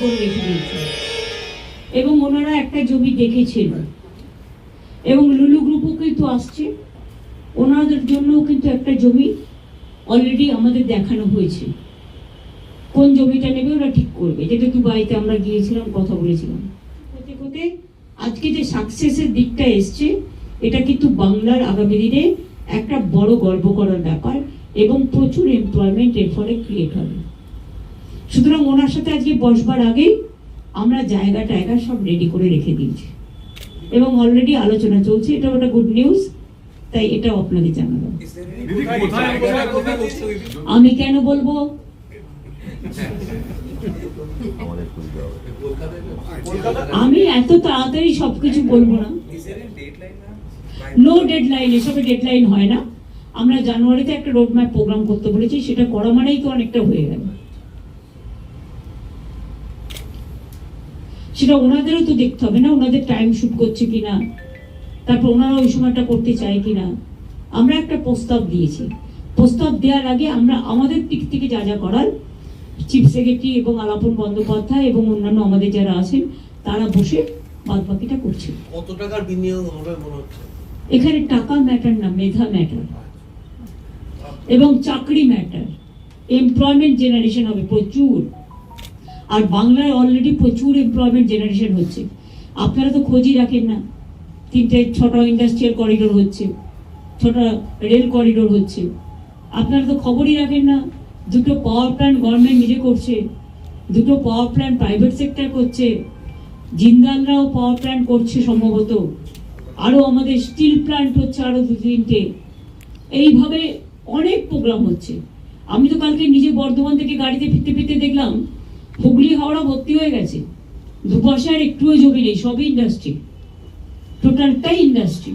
করে রেখে দিয়েছে এবং ওনারা একটা জমি দেখেছিল এবং লুলু গ্রুপও কিন্তু আসছে। ওনাদের জন্যও কিন্তু একটা জমি অলরেডি আমাদের দেখানো হয়েছে। কোন জমিটা নেবে ওরা ঠিক করবে। যেটা দুবাইতে আমরা গিয়েছিলাম, কথা বলেছিলাম। হতে হতে আজকে যে সাকসেসের দিকটা এসছে, এটা কিন্তু বাংলার আগামী দিনে একটা বড় গর্ব করার ব্যাপার এবং প্রচুর এমপ্লয়মেন্ট এর ফলে ক্রিয়েট হবে। সুতরাং ওনার সাথে আজকে বসবার আগেই আমরা জায়গা টায়গা সব রেডি করে রেখে দিয়েছি। এবং অলরেডি আলোচনা চলছে এটা ওটা গুড নিউজ তাই এটা আপনাকে বসতে আমি কেন বলব? আমি এত তাড়াতাড়ি সবকিছু বলব না। নো ডেডলাইন এসবে ডেডলাইন হয় না। আমরা জানুয়ারিতে একটা রোড ম্যাপ প্রোগ্রাম করতে বলেছি, সেটা করা মানেই তো অনেকটা হয়ে গেল। সেটা ওনাদেরও তো দেখতে হবে না ওনাদের টাইম শুট করছে কিনা তারপর ওনারা ওই সময়টা করতে চায় কিনা। আমরা একটা প্রস্তাব দিয়েছি। প্রস্তাব দেওয়ার আগে আমরা আমাদের দিক থেকে যা যা করার চিফ সেক্রেটারি এবং আলাপন বন্দ্যোপাধ্যায় এবং অন্যান্য আমাদের যারা আছেন তারা বসে বাদ বাকিটা করছে। কত টাকার বিনিয়োগ হবে মনে হচ্ছে? এখানে টাকা ম্যাটার না মেধা ম্যাটার এবং চাকরি ম্যাটার এমপ্লয়মেন্ট জেনারেশন হবে প্রচুর। আর বাংলায় অলরেডি প্রচুর এমপ্লয়মেন্ট জেনারেশন হচ্ছে। আপনারা তো খোঁজই রাখেন না। তিনটে, ছটা ইন্ডাস্ট্রিয়াল করিডোর হচ্ছে, ছটা রেল করিডোর হচ্ছে। আপনারা তো খবরই রাখেন না। দুটো পাওয়ার প্ল্যান্ট গভর্নমেন্ট নিজে করছে, দুটো পাওয়ার প্ল্যান্ট প্রাইভেট সেক্টর করছে। জিন্দালরাও পাওয়ার প্ল্যান্ট করছে সম্ভবত। আরও আমাদের স্টিল প্ল্যান্ট হচ্ছে আরও দু, তিনটে। এইভাবে অনেক প্রোগ্রাম হচ্ছে। আমি তো কালকে নিজে বর্ধমান থেকে গাড়িতে ফিরতে ফিরতে দেখলাম হুগলি হাওড়া ভর্তি হয়ে গেছে। দুপাশে আর একটুও জমি নেই সবই ইন্ডাস্ট্রি টোটালটাই ইন্ডাস্ট্রি